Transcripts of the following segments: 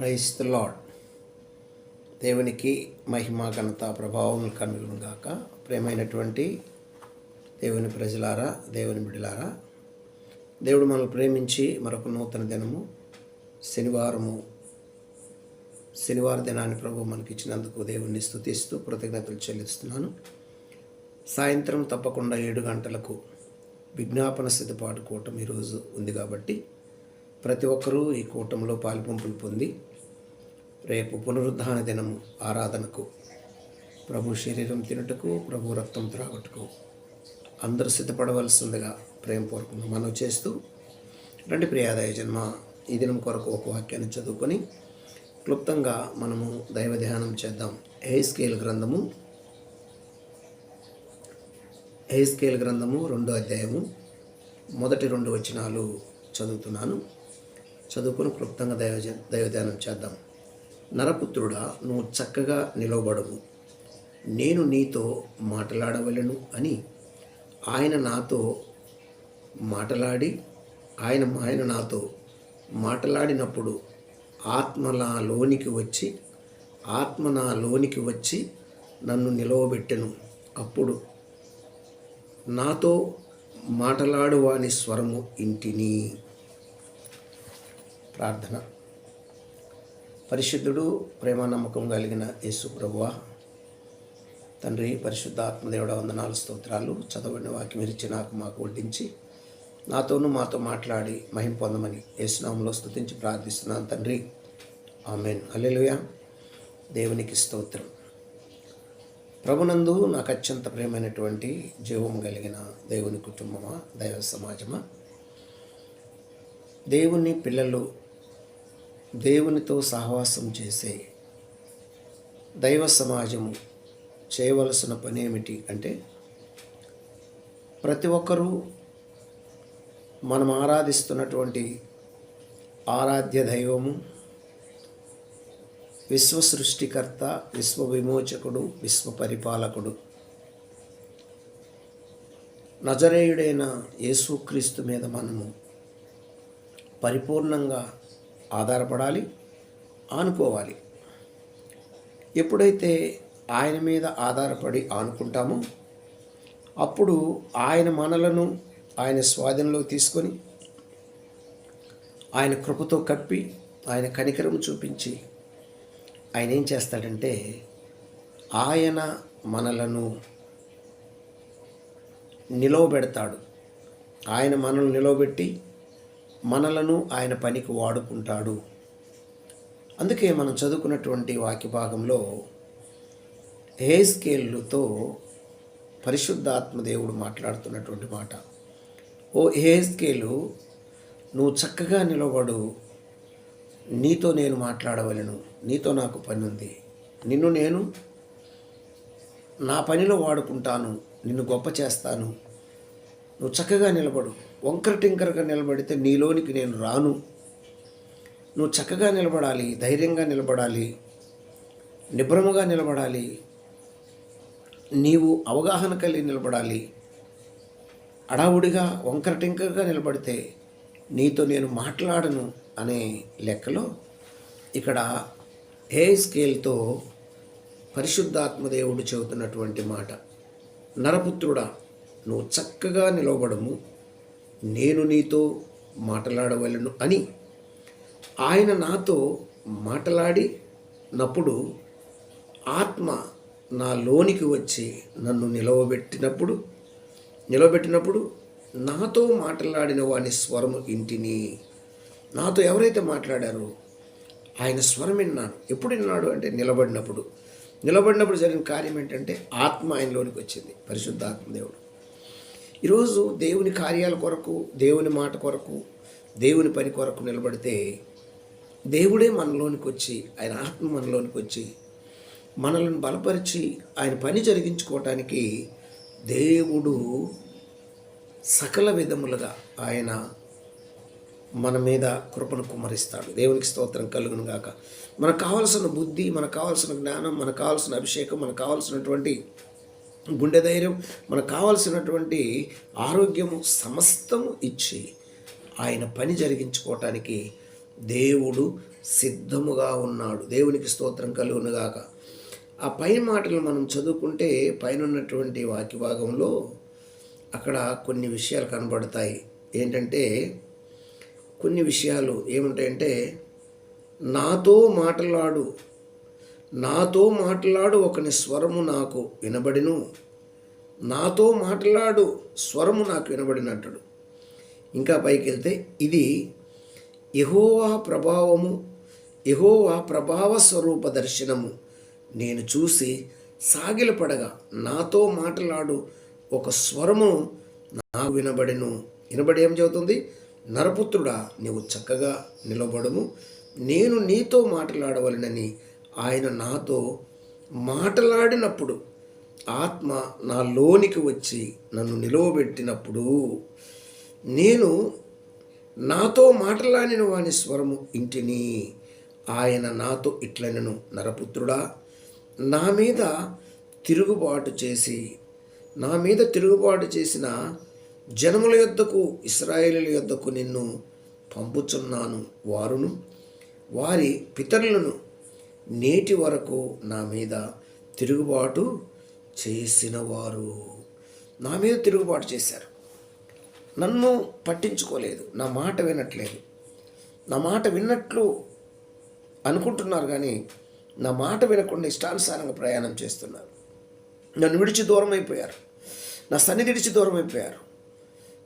Price the lord దేవునికి మహిమ ఘనత ప్రభావం కనుగొను గాక. ప్రేమైనటువంటి దేవుని ప్రజలారా దేవుని బిడ్డలారా దేవుడు మనల్ని ప్రేమించి మరొక నూతన దినము శనివారము శనివార దినాన్ని ప్రభు మనకి ఇచ్చినందుకు దేవుణ్ణి స్థుతిస్తూ కృతజ్ఞతలు చెల్లిస్తున్నాను. సాయంత్రం తప్పకుండా ఏడు గంటలకు విజ్ఞాపన సిద్ధపాటు కూటం ఈరోజు ఉంది కాబట్టి ప్రతి ఒక్కరూ ఈ కూటంలో పాలుపంపులు పొంది రేపు పునరుద్ధాన దినము ఆరాధనకు. ప్రభు శరీరం తినుటకు ప్రభు రక్తం త్రాగటకు. అందరూ సిద్ధపడవలసిందిగా ప్రేమపూర్వకంగా మనం చేస్తూ రండి ప్రియాదాయ జన్మ ఈ దినం కొరకు ఒక వాక్యాన్ని చదువుకొని క్లుప్తంగా మనము దైవ ధ్యానం చేద్దాం. ఏ స్కేల్ గ్రంథము ఏ స్కేల్ గ్రంథము రెండో అధ్యాయము మొదటి రెండు వచనాలు చదువుతున్నాను. చదువుకుని క్లుప్తంగా దైవ దైవధ్యానం చేద్దాం. నరపుత్రుడా నువ్వు చక్కగా నిలవబడవు. నేను నీతో మాట్లాడవలను అని ఆయన నాతో మాట్లాడి ఆయన ఆయన నాతో మాట్లాడినప్పుడు ఆత్మ నాలోనికి వచ్చి ఆత్మ నా లోనికి వచ్చి నన్ను నిలవబెట్టెను. అప్పుడు నాతో మాట్లాడువాని స్వరము ఇంటిని. ప్రార్థన. పరిశుద్ధుడు ప్రేమ నమ్మకం కలిగిన యేసు ప్రభువ తండ్రి పరిశుద్ధ ఆత్మదేవుడ వందనాలు స్తోత్రాలు. చదవని వాక్యం ఇచ్చి నాకు మాకు వడ్డించి. నాతోనూ మాతో మాట్లాడి మహిం పొందమని యేసునామంలో స్థుతించి ప్రార్థిస్తున్నాను తండ్రి. ఆమెన్. అల్లెలుయా దేవునికి స్తోత్రం. ప్రభునందు నాకు అత్యంత ప్రియమైనటువంటి జీవం కలిగిన దేవుని కుటుంబమా దైవ సమాజమా? దేవుని పిల్లలు దేవునితో సహవాసం చేసే దైవ సమాజము చేయవలసిన పని ఏమిటి అంటే ప్రతి ఒక్కరూ మనం ఆరాధిస్తున్నటువంటి ఆరాధ్య దైవము విశ్వ సృష్టికర్త విశ్వ విమోచకుడు విశ్వ పరిపాలకుడు. నజరేయుడైన యేసుక్రీస్తు మీద మనము పరిపూర్ణంగా ఆధారపడాలి ఆనుకోవాలి. ఎప్పుడైతే ఆయన మీద ఆధారపడి ఆనుకుంటామో అప్పుడు ఆయన మనలను ఆయన స్వాధీనంలో తీసుకొని ఆయన కృపతో కప్పి ఆయన కనికరం చూపించి ఆయన ఏం చేస్తాడంటే ఆయన మనలను నిలవబెడతాడు. ఆయన మనల్ని నిలవబెట్టి మనలను ఆయన పనికి వాడుకుంటాడు. అందుకే మనం చదువుకున్నటువంటి వాక్య భాగంలో ఏ పరిశుద్ధాత్మ దేవుడు మాట్లాడుతున్నటువంటి మాట. ఓ హేస్కేలు నువ్వు చక్కగా నిలబడు. నీతో నేను మాట్లాడవలను. నీతో నాకు పని ఉంది నిన్ను నేను నా పనిలో వాడుకుంటాను. నిన్ను గొప్ప చేస్తాను. నువ్వు చక్కగా నిలబడు. వంకర టింకరగా నిలబడితే నీలోనికి నేను రాను. నువ్వు చక్కగా నిలబడాలి ధైర్యంగా నిలబడాలి నిబ్రమగా నిలబడాలి నీవు అవగాహన కలిగి నిలబడాలి. అడావుడిగా వంకర టింకరగా నిలబడితే నీతో నేను మాట్లాడను అనే లెక్కలో ఇక్కడ ఏ స్కేల్తో పరిశుద్ధాత్మదేవుడు చెబుతున్నటువంటి మాట నరపుత్రుడా నువ్వు చక్కగా నిలవబడము. నేను నీతో మాట్లాడవలను అని ఆయన నాతో మాట్లాడినప్పుడు ఆత్మ నా లోనికి వచ్చి నన్ను నిలవబెట్టినప్పుడు నిలవబెట్టినప్పుడు నాతో మాట్లాడిన వాని స్వరము ఇంటిని నాతో ఎవరైతే మాట్లాడారో ఆయన స్వరం విన్నాను. ఎప్పుడు విన్నాడు అంటే నిలబడినప్పుడు. నిలబడినప్పుడు జరిగిన కార్యం ఏంటంటే ఆత్మ ఆయనలోనికి వచ్చింది పరిశుద్ధ ఆత్మదేవుడు ఈరోజు దేవుని కార్యాల కొరకు దేవుని మాట కొరకు దేవుని పని కొరకు నిలబడితే దేవుడే మనలోనికి వచ్చి ఆయన ఆత్మ మనలోనికి వచ్చి మనల్ని బలపరిచి ఆయన పని జరిగించుకోవటానికి దేవుడు సకల విధములుగా ఆయన మన మీద కృపను కుమరిస్తాడు. దేవునికి స్తోత్రం కలుగును గాక. మనకు కావాల్సిన బుద్ధి మనకు కావాల్సిన జ్ఞానం మనకు కావాల్సిన అభిషేకం మనకు కావాల్సినటువంటి గుండె ధైర్యం మనకు కావాల్సినటువంటి ఆరోగ్యము సమస్తము ఇచ్చి ఆయన పని జరిగించుకోవటానికి దేవుడు సిద్ధముగా ఉన్నాడు. దేవునికి స్తోత్రం కలుగునుగాక. ఆ పై మాటలు మనం చదువుకుంటే పైన ఉన్నటువంటి వాక్య భాగంలో అక్కడ కొన్ని విషయాలు కనబడతాయి. ఏంటంటే కొన్ని విషయాలు ఏముంటాయంటే నాతో మాట్లాడు నాతో మాట్లాడు ఒకని స్వరము నాకు వినబడిను. నాతో మాట్లాడు స్వరము నాకు వినబడినట్టుడు ఇంకా పైకి వెళ్తే ఇది ఎహోవా ప్రభావము ఎహోవా ప్రభావ స్వరూప దర్శనము. నేను చూసి సాగిలపడగా నాతో మాట్లాడు ఒక స్వరము నా వినబడిను. వినబడి ఏం చెబుతుంది? నరపుత్రుడా నీవు చక్కగా నిలబడము. నేను నీతో మాట్లాడవలనని ఆయన నాతో మాట్లాడినప్పుడు ఆత్మ నా లోనికి వచ్చి నన్ను నిలవబెట్టినప్పుడు నేను నాతో మాటలాడిన వాని స్వరము ఇంటిని. ఆయన నాతో ఇట్లనను నరపుత్రుడా నా మీద తిరుగుబాటు చేసి నా మీద తిరుగుబాటు చేసిన జనముల యొద్దకు ఇస్రాయేలుల యొద్దకు నిన్ను పంపుచున్నాను వారును. వారి పితరులను నేటి వరకు నా మీద తిరుగుబాటు చేసిన వారు నా మీద తిరుగుబాటు చేశారు. నన్ను పట్టించుకోలేదు. నా మాట వినట్లేదు. నా మాట విన్నట్లు అనుకుంటున్నారు కానీ నా మాట వినకుండా ఇష్టానుసారంగా ప్రయాణం చేస్తున్నారు. నన్ను విడిచి దూరం అయిపోయారు. నా సన్నిధి విడిచి దూరం అయిపోయారు.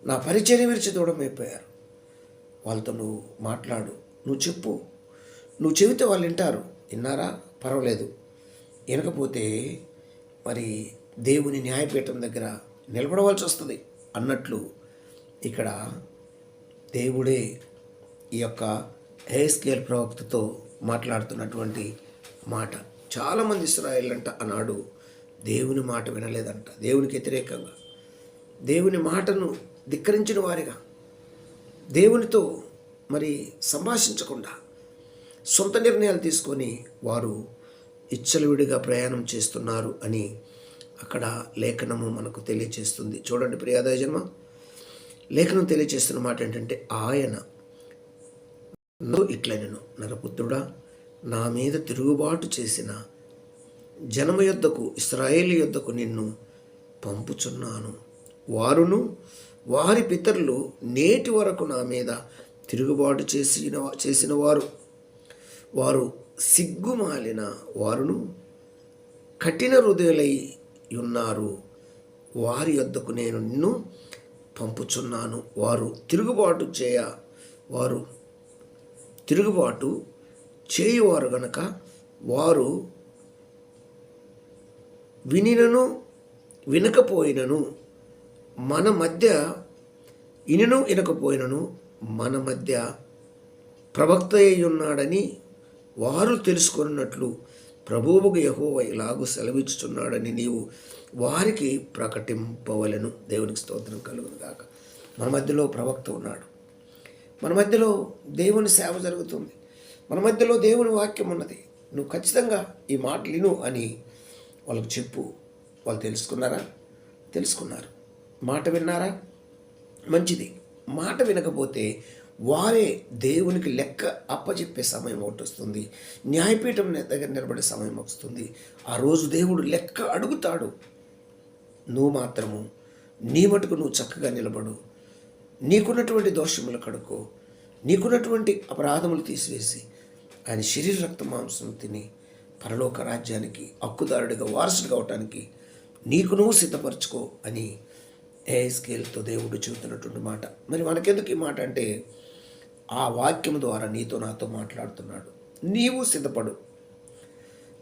నా పరిచయం విడిచి దూరం అయిపోయారు. వాళ్ళతో నువ్వు మాట్లాడు. నువ్వు చెప్పు. నువ్వు చెబితే వాళ్ళు వింటారు. విన్నారా పర్వాలేదు. వినకపోతే మరి దేవుని న్యాయపీఠం దగ్గర నిలబడవలసి వస్తుంది అన్నట్లు ఇక్కడ దేవుడే ఈ యొక్క హేస్కేల్ ప్రవక్తతో మాట్లాడుతున్నటువంటి మాట. చాలామంది ఇస్రాయేల్ అంట ఆనాడు దేవుని మాట వినలేదంట దేవునికి వ్యతిరేకంగా. దేవుని మాటను ధిక్కరించిన వారిగా. దేవునితో మరి సంభాషించకుండా సొంత నిర్ణయాలు తీసుకొని వారు ఇచ్చలవిడిగా ప్రయాణం చేస్తున్నారు అని అక్కడ లేఖనము మనకు తెలియచేస్తుంది. చూడండి ప్రియాదయ జన్మ. లేఖనం తెలియచేస్తున్న మాట ఏంటంటే ఆయన ఇట్లనెను నరపుత్రుడా నా మీద తిరుగుబాటు చేసిన జనము యొద్దకు ఇస్రాయేల్ యొద్దకు నిన్ను పంపుచున్నాను. వారును వారి పితరులు నేటి వరకు నా మీద తిరుగుబాటు చేసిన చేసిన వారు. వారు సిగ్గుమాలిన వారును కఠిన హృదయులై ఉన్నారు. వారి యొద్దకు నేను నిన్ను పంపుచున్నాను. వారు తిరుగుబాటు చేయ వారు తిరుగుబాటు చేయువారు గనక వారు వినినను వినకపోయినను మన మధ్య ఇనను వినకపోయినను మన మధ్య ప్రవక్త అయి ఉన్నాడని వారు తెలుసుకున్నట్లు ప్రభువుకు యహోవ ఇలాగూ సెలవిచ్చుచున్నాడని నీవు వారికి ప్రకటింపవలను. దేవునికి స్తోత్రం కలుగును గాక. మన మధ్యలో ప్రవక్త ఉన్నాడు. మన మధ్యలో దేవుని సేవ జరుగుతుంది. మన మధ్యలో దేవుని వాక్యం ఉన్నది. నువ్వు ఖచ్చితంగా ఈ మాటలు విను అని వాళ్ళకు చెప్పు. వాళ్ళు తెలుసుకున్నారా? తెలుసుకున్నారు. మాట విన్నారా? మంచిది. మాట వినకపోతే వారే దేవునికి లెక్క అప్పచెప్పే సమయం ఒకటి వస్తుంది. న్యాయపీఠం దగ్గర నిలబడే సమయం వస్తుంది. ఆ రోజు దేవుడు లెక్క అడుగుతాడు. నువ్వు మాత్రము నీ మటుకు నువ్వు చక్కగా నిలబడు. నీకున్నటువంటి దోషములు కడుకో నీకున్నటువంటి అపరాధములు తీసివేసి. ఆయన శరీర రక్త మాంసం తిని పరలోక రాజ్యానికి హక్కుదారుడిగా వారసుడిగా అవటానికి నీకు నువ్వు సిద్ధపరచుకో అని ఏ స్కేల్తో దేవుడు చెబుతున్నటువంటి మాట. మరి మనకెందుకు ఈ మాట అంటే ఆ వాక్యం ద్వారా నీతో నాతో మాట్లాడుతున్నాడు. నీవు సిద్ధపడు.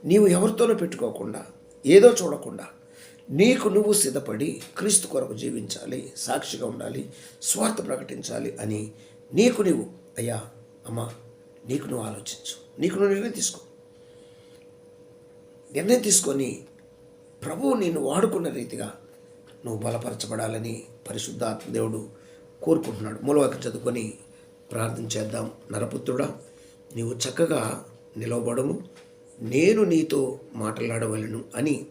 నీవు ఎవరితోనూ పెట్టుకోకుండా ఏదో చూడకుండా నీకు నువ్వు సిద్ధపడి క్రీస్తు కొరకు జీవించాలి సాక్షిగా ఉండాలి స్వార్థ ప్రకటించాలి అని నీకు నీవు అయ్యా అమ్మా నీకు నువ్వు ఆలోచించు. నీకు నువ్వు నిర్ణయం తీసుకో. నిర్ణయం తీసుకొని ప్రభువు నేను వాడుకున్న రీతిగా నువ్వు బలపరచబడాలని పరిశుద్ధాత్మ దేవుడు కోరుకుంటున్నాడు. మూలవాక్యం చదువుకొని ప్రార్థన చేద్దాం. నరపుత్రుడా నీవు చక్కగా నిలవబడము. నేను నీతో మాట్లాడవలను అని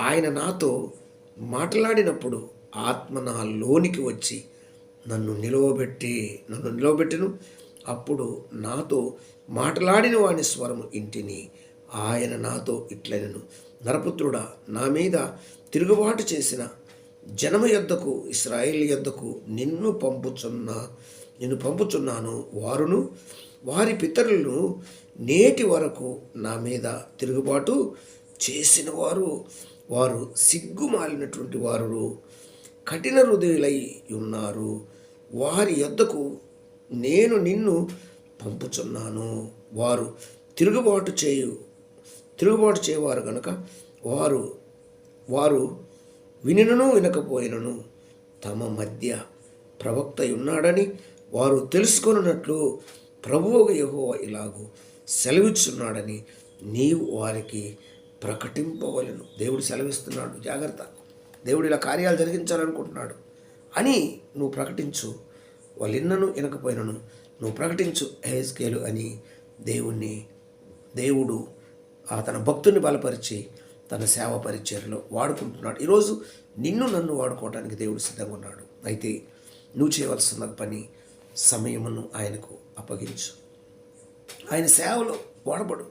ఆయన నాతో మాట్లాడినప్పుడు ఆత్మ నా లోనికి వచ్చి నన్ను నిలవబెట్టి నన్ను నిలవబెట్టను. అప్పుడు నాతో మాట్లాడిన వాని స్వరము ఇంటిని ఆయన నాతో ఇట్లనను. నరపుత్రుడా నా మీద తిరుగుబాటు చేసిన జనము యొద్దకు ఇస్రాయేల్ యొద్దకు నిన్ను పంపుచున్నా. నేను పంపుచున్నాను వారును వారి పితరులను నేటి వరకు నా మీద తిరుగుబాటు చేసిన వారు వారు సిగ్గుమాలినటువంటి వారు కఠిన హృదయులై ఉన్నారు. వారి యొద్దకు నేను నిన్ను పంపుచున్నాను. వారు తిరుగుబాటు చేయు తిరుగుబాటు చేయవారు కనుక వారు వారు వినినను వినకపోయినను తమ మధ్య ప్రవక్త ఉన్నాడని వారు తెలుసుకున్నట్లు ప్రభువు యహో ఇలాగూ సెలవిస్తున్నాడని నీవు వారికి ప్రకటింపవలను. దేవుడు సెలవిస్తున్నాడు. జాగ్రత్త. దేవుడు ఇలా కార్యాలు జరిగించాలనుకుంటున్నాడు అని నువ్వు ప్రకటించు. వాళ్ళు ఇన్నను వినకపోయినను నువ్వు ప్రకటించు హేస్కేలు అని దేవుణ్ణి దేవుడు ఆ తన భక్తుని బలపరిచి తన సేవ పరిచర్లో వాడుకుంటున్నాడు. ఈరోజు నిన్ను నన్ను వాడుకోవడానికి దేవుడు సిద్ధంగా ఉన్నాడు. అయితే నువ్వు చేయవలసిన పని సమయమును ఆయనకు అప్పగించు. ఆయన సేవలో వాడబడు.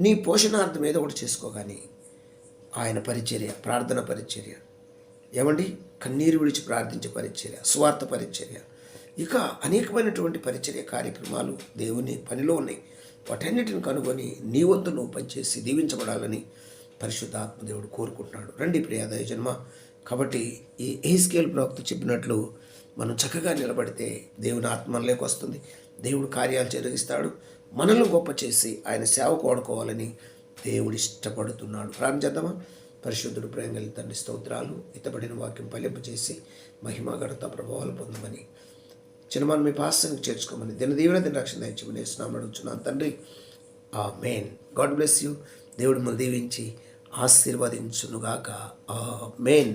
నీ పోషణార్థం ఏదో ఒకటి చేసుకో కానీ ఆయన పరిచర్య ప్రార్థన పరిచర్య. ఏమండి? కన్నీరు విడిచి ప్రార్థించే పరిచర్య స్వార్థ పరిచర్య. ఇక అనేకమైనటువంటి పరిచర్య కార్యక్రమాలు దేవుని పనిలో ఉన్నాయి. వాటన్నిటిని కనుగొని నీ వద్దు నువ్వు పనిచేసి దీవించబడాలని పరిశుద్ధాత్మదేవుడు కోరుకుంటున్నాడు. రండి ప్రియాదయ జన్మ కాబట్టి ఈ ఏస్కేల్ ప్రవక్త చెప్పినట్లు మనం చక్కగా నిలబడితే దేవుని ఆత్మలోకి వస్తుంది. దేవుడు కార్యాలు జరిగిస్తాడు. మనల్ని గొప్ప చేసి ఆయన సేవకు వాడుకోవాలని దేవుడు ఇష్టపడుతున్నాడు. ప్రారంభిద్దామా పరిశుద్ధుడు ప్రేంగలి తండ్రి స్తోత్రాలు ఇతబడిన వాక్యం ఫలింపజేసి మహిమ ఘనత ప్రభావాలు పొందమని. చిన్నమాన్ మీ పాస్తానికి చేర్చుకోమని దిన దీవెన దిన రక్షణ దయచేమని స్నామం అడుగుతున్నాను తండ్రి ఆ మెయిన్ గాడ్ బ్లెస్ యూ. దేవుడు మన దీవించి ఆశీర్వదించునుగాక. ఆ మెయిన్